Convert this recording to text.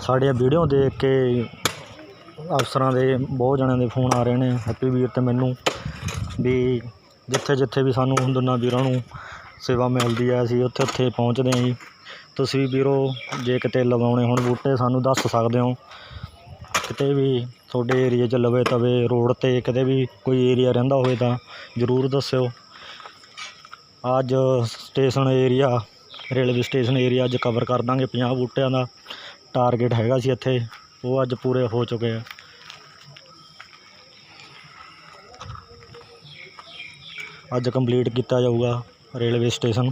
ਸਾਡੀਆਂ ਵੀਡੀਓ ਦੇਖ ਕੇ ਅਫਸਰਾਂ ਦੇ ਬਹੁਤ ਜਣਿਆਂ ਦੇ ਫੋਨ ਆ ਰਹੇ ਨੇ, ਹੈਪੀ ਵੀਰ ਤੇ ਮੈਨੂੰ, ਵੀ ਜਿੱਥੇ ਜਿੱਥੇ ਵੀ ਸਾਨੂੰ ਹੁਣ ਦੋਨਾਂ ਵੀਰਾਂ ਨੂੰ ਸੇਵਾ ਮਿਲਦੀ ਹੈ ਅਸੀਂ ਉੱਥੇ ਉੱਥੇ ਪਹੁੰਚਦੇ ਹਾਂ ਜੀ। ਤੁਸੀਂ ਵੀਰੋ, ਜੇ ਕਿਤੇ ਲਗਾਉਣੇ ਹੋਣ ਬੂਟੇ, ਸਾਨੂੰ ਦੱਸ ਸਕਦੇ ਹੋ। ਕਿਤੇ ਵੀ ਤੁਹਾਡੇ ਏਰੀਏ 'ਚ ਲਵੇ ਤਵੇ, ਰੋਡ 'ਤੇ ਕਿਤੇ ਵੀ ਕੋਈ ਏਰੀਆ ਰਹਿੰਦਾ ਹੋਵੇ ਤਾਂ ਜ਼ਰੂਰ ਦੱਸਿਓ। ਅੱਜ station area railway station area ਅੱਜ ਕਵਰ ਕਰ ਦਾਂਗੇ 50 ਬੂਟਿਆਂ ਦਾ। ਟਾਰਗੇਟ ਹੈਗਾ ਸੀ ਇੱਥੇ, ਉਹ ਅੱਜ ਪੂਰੇ ਹੋ ਚੁੱਕੇ ਆ। ਅੱਜ ਕੰਪਲੀਟ ਕੀਤਾ ਜਾਊਗਾ ਰੇਲਵੇ ਸਟੇਸ਼ਨ।